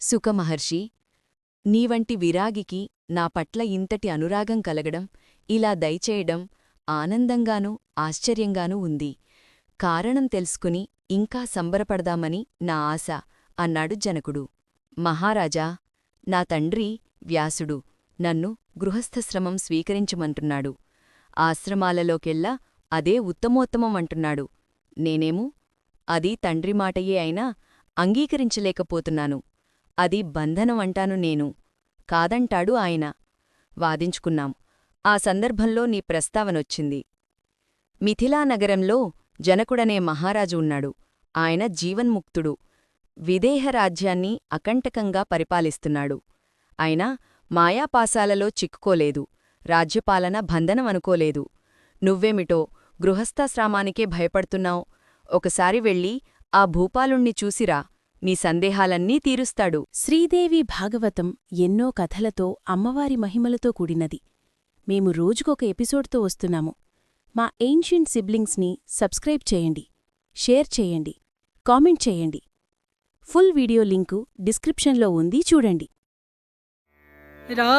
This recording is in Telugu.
సుఖమహర్షి నీవంటి విరాగికి నా పట్ల ఇంతటి అనురాగం కలగడం ఇలా దయచేయడం ఆనందంగానూ ఆశ్చర్యంగానూ ఉంది. కారణం తెలుసుకుని ఇంకా సంబరపడదామని నా ఆశ అన్నాడు జనకుడు. మహారాజా నా తండ్రి వ్యాసుడు నన్ను గృహస్థశ్రమం స్వీకరించమంటున్నాడు. ఆశ్రమాలలోకెల్లా అదే ఉత్తమోత్తమం అంటున్నాడు. నేనేమూ అది తండ్రి మాటయే అయినా అంగీకరించలేకపోతున్నాను. అది బంధనం అంటాను నేను. కాదంటాడు ఆయన. వాదించుకున్నాం. ఆ సందర్భంలో నీ ప్రస్తావనొచ్చింది. మిథిలానగరంలో జనకుడనే మహారాజు ఉన్నాడు. ఆయన జీవన్ముక్తుడు. విదేహరాజ్యాన్ని అకంటకంగా పరిపాలిస్తున్నాడు. అయినా మాయాపాసాలలో చిక్కుకోలేదు. రాజ్యపాలన బంధనమనుకోలేదు. నువ్వేమిటో గృహస్థాశ్రామానికే భయపడుతున్నావు? ఒకసారి వెళ్ళి ఆ భూపాలుణ్ణి చూసిరా. నీ సందేహాలన్నీ తీరుస్తాడు. శ్రీదేవి భాగవతం ఎన్నో కథలతో అమ్మవారి మహిమలతో కూడినది. మేము రోజుకొక ఎపిసోడ్తో వస్తున్నాము. మా ఏన్షియంట్ సిబ్లింగ్స్ని సబ్స్క్రైబ్ చేయండి షేర్ చేయండి కామెంట్ చేయండి. ఫుల్ వీడియో లింకు డిస్క్రిప్షన్లో ఉంది చూడండి. రా